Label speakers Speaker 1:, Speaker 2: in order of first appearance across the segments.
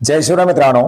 Speaker 1: जय शिवराय मित्रांनो.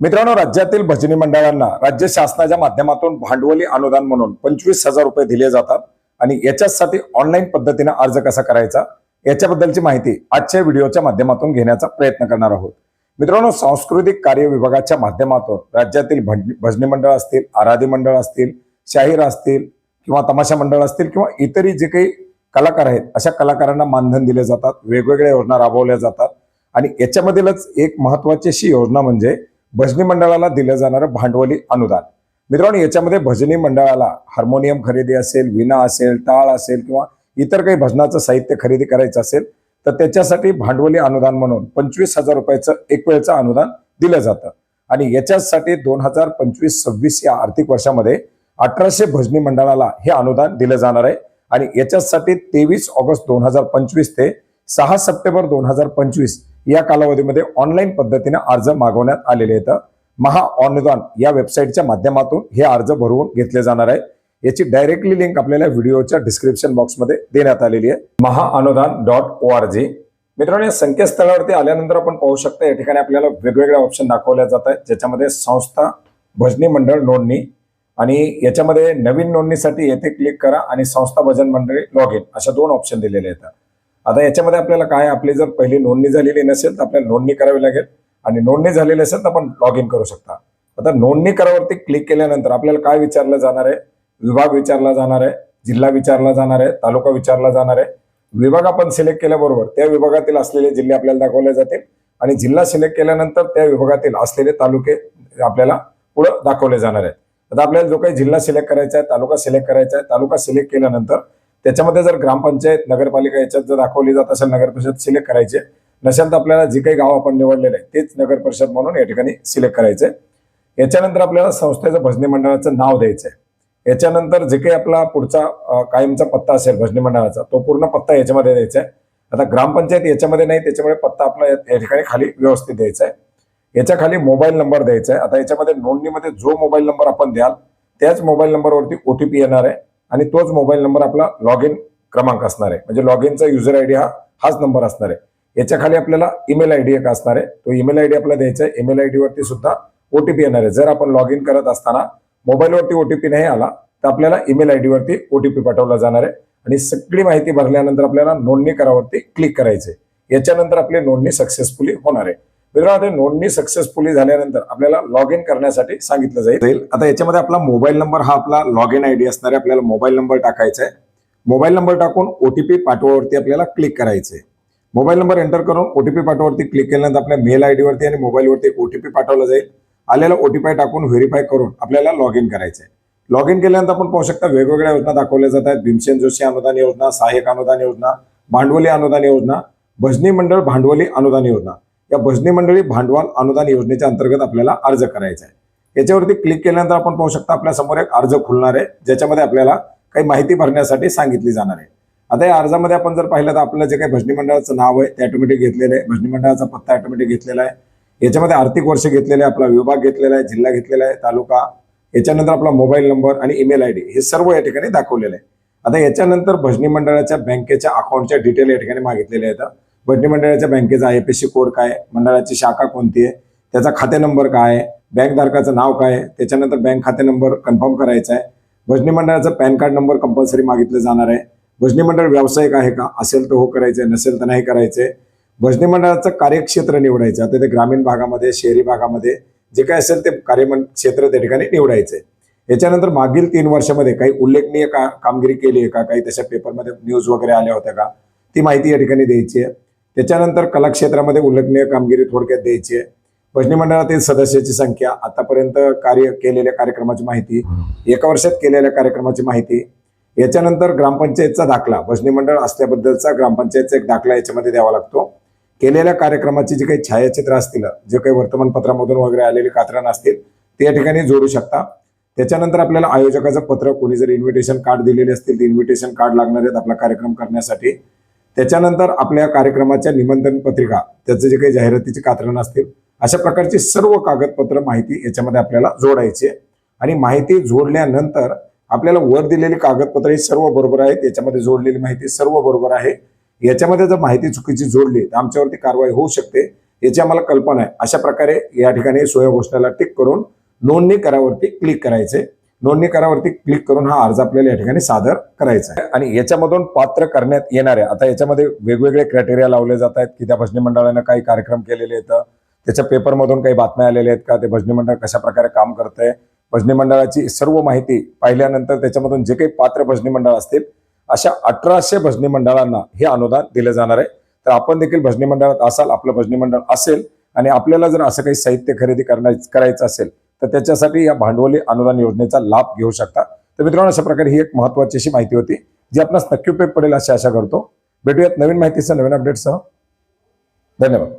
Speaker 1: मित्रांनो राज्यातील भजनी मंडळांना राज्य शासनाच्या माध्यमातून भांडवली अनुदान म्हणून पंचवीस हजार रुपये दिले जातात आणि याच्यासाठी ऑनलाईन पद्धतीने अर्ज कसा करायचा? याच्याबद्दलची माहिती आजच्या व्हिडिओच्या माध्यमातून घेण्याचा प्रयत्न करणार आहोत. मित्रांनो सांस्कृतिक कार्य विभागाच्या माध्यमातून राज्यातील भजनी मंडळ असतील आराधी मंडळ असतील शाहीर असतील किंवा तमाशा मंडळ असतील किंवा इतरही जे काही कलाकार आहेत अशा कलाकारांना मानधन दिले जातात वेगवेगळ्या योजना राबवल्या जातात. आणि याच्यामधीलच एक महत्वाची अशी योजना म्हणजे भजनी मंडळाला दिलं जाणारं भांडवली अनुदान. मित्रांनो याच्यामध्ये भजनी मंडळाला हार्मोनियम खरेदी असेल विना असेल टाळ असेल किंवा इतर काही भजनाचं साहित्य खरेदी करायचं असेल तर त्याच्यासाठी भांडवली अनुदान म्हणून पंचवीस हजार रुपयाचं एक वेळचं अनुदान दिलं जातं. आणि याच्यासाठी दोन हजार पंचवीस सव्वीस या आर्थिक वर्षामध्ये अठराशे भजनी मंडळाला हे अनुदान दिलं जाणार आहे. आणि याच्यासाठी तेवीस ऑगस्ट दोन हजार पंचवीस ते सहा सप्टेंबर दोन हजार पंचवीस या कालावधीमध्ये ऑनलाईन पद्धतीने अर्ज मागवण्यात आलेले आहेत. महा अनुदान या वेबसाईटच्या माध्यमातून हे अर्ज भरवून घेतले जाणार आहे. याची डायरेक्टली लिंक आपल्याला व्हिडिओच्या डिस्क्रिप्शन बॉक्समध्ये देण्यात आलेली आहे. महा अनुदान डॉट ओ आर जी मित्रांनो या संकेतस्थळावरती आल्यानंतर आपण पाहू शकता या ठिकाणी आपल्याला वेगवेगळ्या ऑप्शन दाखवल्या जात आहेत. ज्याच्यामध्ये संस्था भजनी मंडळ नोंदणी आणि याच्यामध्ये नवीन नोंदणीसाठी येथे क्लिक करा आणि संस्था भजन मंडळी लॉग इन अशा दोन ऑप्शन दिलेले आहेत. आता याच्यामध्ये आपल्याला काय आपली जर पहिली नोंदणी झालेली नसेल तर आपल्याला नोंदणी करावी लागेल. आणि नोंदणी झालेली असेल तर आपण लॉग इन करू शकता. आता नोंदणी करावरती क्लिक केल्यानंतर आपल्याला काय विचारलं जाणार आहे? विभाग विचारला जाणार आहे जिल्हा विचारला जाणार आहे तालुका विचारला जाणार आहे. विभाग आपण सिलेक्ट केल्याबरोबर त्या विभागातील असलेले जिल्हे आपल्याला दाखवले जातील. आणि जिल्हा सिलेक्ट केल्यानंतर त्या विभागातील असलेले तालुके आपल्याला पुढे दाखवले जाणार आहेत. आता आपल्याला जो काही जिल्हा सिलेक्ट करायचा आहे तालुका सिलेक्ट करायचा आहे तालुका सिलेक्ट केल्यानंतर त्याच्यामध्ये जर ग्रामपंचायत नगरपालिका याच्यात जर दाखवली जात असेल नगर परिषद सिलेक्ट करायचे नसेल तर आपल्याला जे काही गाव आपण निवडलेलं आहे तेच नगर परिषद म्हणून या ठिकाणी सिलेक्ट करायचे. याच्यानंतर आपल्याला संस्थेचं भजनी मंडळाचं नाव द्यायचं आहे याच्यानंतर जे काही आपला पुढचा कायमचा पत्ता असेल भजनी मंडळाचा तो पूर्ण पत्ता याच्यामध्ये द्यायचा आहे. आता ग्रामपंचायत याच्यामध्ये नाही त्याच्यामुळे पत्ता आपला या ठिकाणी खाली व्यवस्थित द्यायचा आहे. याच्या खाली मोबाईल नंबर द्यायचा आहे. आता याच्यामध्ये नोंदणीमध्ये जो मोबाईल नंबर आपण द्याल त्याच मोबाईल नंबरवरती ओ टी पी येणार आहे. आणि तोच मोबाईल नंबर आपला लॉग इन क्रमांक असणार आहे. म्हणजे लॉग इनचा युजर आय डी हा हाच नंबर असणार आहे. याच्या खाली आपल्याला ईमेल आय डी एक असणार आहे. तो ईमेल आय डी आपल्याला द्यायचा आहे. ईमेल आय वरती सुद्धा ओ टी पी येणार आहे. जर आपण लॉग इन करत असताना मोबाईलवरती ओ टी पी नाही आला तर आपल्याला ईमेल आय डीवरती ओ टी पी पाठवला जाणार आहे. आणि सगळी माहिती भरल्यानंतर आपल्याला नोंदणी करावरती क्लिक करायचे याच्यानंतर आपली नोंदणी सक्सेसफुली होणार आहे. मित्रांनो नोंदणी सक्सेसफुली झाल्यानंतर आपल्याला लॉग इन करण्यासाठी सांगितलं जाईल. आता याच्यामध्ये आपला मोबाईल नंबर हा आपला लॉग इन आयडी डी आपल्याला मोबाईल नंबर टाकायचा आहे. मोबाईल नंबर टाकून ओटीपी पाठवावरती आपल्याला क्लिक करायचं आहे. मोबाईल नंबर एंटर करून ओटीपी पाठवावरती क्लिक केल्यानंतर आपल्या मेल आयडी डीवरती आणि मोबाईलवरती एक ओटीपी पाठवला जाईल. आलेला ओटीपी टाकून व्हेरीफाय करून आपल्याला लॉग इन करायचं आहे. लॉग इन केल्यानंतर आपण पाहू शकता वेगवेगळ्या योजना दाखवल्या जात आहेत. भीमसेन जोशी अनुदान योजना सहाय्यक अनुदान योजना भांडवली अनुदान योजना भजनी मंडळ भांडवली अनुदान योजना. या भजनी मंडळी भांडवल अनुदान योजनेच्या अंतर्गत आपल्याला अर्ज करायचा आहे. याच्यावरती क्लिक केल्यानंतर आपण पाहू शकता आपल्यासमोर एक अर्ज खुलणार आहे ज्याच्यामध्ये आपल्याला काही माहिती भरण्यासाठी सांगितली जाणार आहे. आता या अर्जामध्ये आपण जर पाहिलं तर आपलं जे काही भजनी मंडळाचं नाव आहे ते ऑटोमॅटिक घेतलेलं आहे. भजनी मंडळाचा पत्ता ऑटोमॅटिक घेतलेला आहे. याच्यामध्ये आर्थिक वर्ष घेतलेलं आहे आपला विभाग घेतलेला आहे जिल्हा घेतलेला आहे तालुका. याच्यानंतर आपला मोबाईल नंबर आणि ईमेल आय डी हे सर्व या ठिकाणी दाखवलेलं आहे. आता याच्यानंतर भजनी मंडळाच्या बँकेच्या अकाउंटच्या डिटेल या ठिकाणी मागितलेले आहेत. मंडळाच्या बँकेचा I F S C code काय मंडळाची शाखा कोणती आहे त्याचा खाते नंबर काय आहे बँक धारकाचं नाव काय आहे त्याच्यानंतर बँक खाते नंबर कन्फर्म करायचा आहे. भजनी मंडळाचा पॅन कार्ड नंबर कंपल्सरी मागितलं जाणार आहे. भजनी मंडळ व्यावसायिक आहे का असेल तर हो करायचंय नसेल तर नाही करायचंय. भजनी मंडळाचं कार्यक्षेत्र निवडायचं आता ते ग्रामीण भागामध्ये शहरी भागामध्ये जे काय असेल ते कार्यमं क्षेत्र त्या ठिकाणी निवडायचंय. याच्यानंतर मागील तीन वर्षामध्ये काही उल्लेखनीय का कामगिरी केली आहे का? काही तशा पेपरमध्ये न्यूज वगैरे आल्या होत्या का? ती माहिती या ठिकाणी द्यायची आहे. त्याच्यानंतर कला क्षेत्रामध्ये उल्लेखनीय कामगिरी थोडक्यात द्यायची आहे. भजनी मंडळातील सदस्याची संख्या आतापर्यंत कार्य केलेल्या कार्यक्रमाची माहिती एका वर्षात केलेल्या कार्यक्रमाची माहिती याच्यानंतर ग्रामपंचायतचा दाखला भजनी मंडळ असल्याबद्दलचा ग्रामपंचायतचा एक दाखला याच्यामध्ये द्यावा लागतो. केलेल्या कार्यक्रमाची जी काही छायाचित्र असतील जे काही वर्तमानपत्रामधून वगैरे आलेले कात्रण असतील ते या ठिकाणी जोडू शकता. त्याच्यानंतर आपल्याला आयोजकाचं पत्र कोणी जर इन्व्हिटेशन कार्ड दिलेले असतील ते इन्व्हिटेशन कार्ड लागणार आहेत आपला कार्यक्रम करण्यासाठी. त्याच्यानंतर आपल्या कार्यक्रमाच्या निमंत्रण पत्रिका त्याचं जे काही जाहिरातीचे कात्रण असतील अशा प्रकारची सर्व कागदपत्र माहिती याच्यामध्ये आपल्याला जोडायची आहे. आणि माहिती जोडल्यानंतर आपल्याला वर दिलेली कागदपत्र ही सर्व बरोबर आहेत याच्यामध्ये जोडलेली माहिती सर्व बरोबर आहे. याच्यामध्ये जर माहिती चुकीची जोडली तर आमच्यावरती कारवाई होऊ शकते याची आम्हाला कल्पना आहे. अशा प्रकारे या ठिकाणी सोया घोषणाला टिक करून नोंदणी करावरती क्लिक करायचे नोंदणी करावरती क्लिक करून हा अर्ज आपल्याला या ठिकाणी सादर करायचा आहे. आणि याच्यामधून पात्र करण्यात येणारे आता याच्यामध्ये वेगवेगळे क्रायटेरिया लावले जात आहेत की त्या भजनी मंडळानं काही कार्यक्रम केलेले आहेत त्याच्या पेपरमधून काही बातम्या आलेल्या आहेत का ते भजनी मंडळ कशा प्रकारे काम करत आहे भजनी मंडळाची सर्व माहिती पाहिल्यानंतर त्याच्यामधून जे काही पात्र भजनी मंडळ असतील अशा अठराशे भजनी मंडळांना हे अनुदान दिलं जाणार आहे. तर आपण देखील भजनी मंडळात असाल आपलं भजनी मंडळ असेल आणि आपल्याला जर असं काही साहित्य खरेदी करण्या करायचं असेल तर त्याच्यासाठी या भांडवली अनुदान योजनेचा लाभ घेऊ शकता. तर मित्रांनो अशा प्रकारे ही एक महत्वाची अशी माहिती होती जी आपणास नक्की उपयोग पडेल अशी आशा करतो. भेटूयात नवीन माहितीसह नवीन अपडेटसह धन्यवाद.